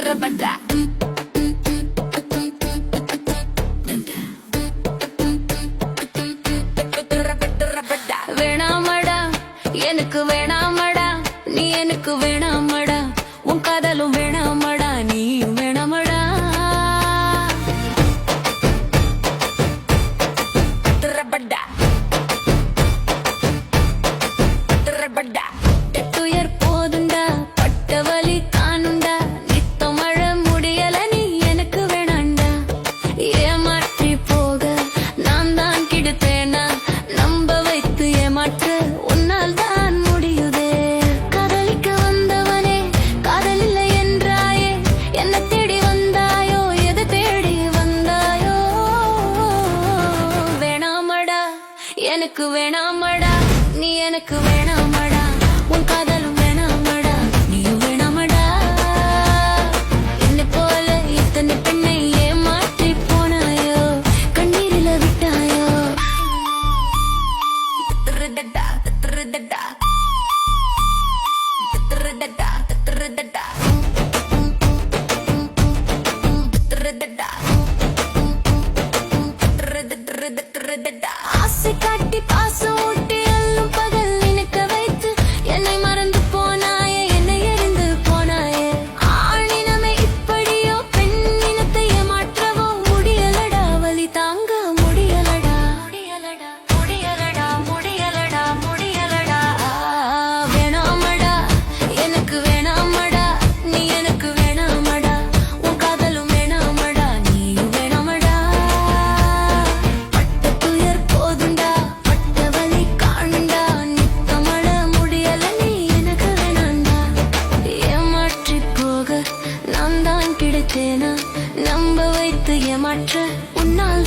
Rabada வேணாமடா எனக்கு வேணாமடா நீ எனக்கு வேணாமடா உன் காதலும் வேணாமடா நீ வேணாமடா. ரபடா ரபடா எனக்கு வேணாமடா நீ எனக்கு வேணாமடா உன் காதலும் வேணாமடா நீயும் வேணாமடா. என்ன போல இத்தனை பெண்ணை ஏமாற்றி போனாயோ கண்ணீரில விட்டாயோ? திருடடா திருடடா திருடடா திருடடா ஆசை காட்டி பாசம் நான் தான் கிடைத்தேனா நம்ப வைத்து ஏமாற்ற உன்னால்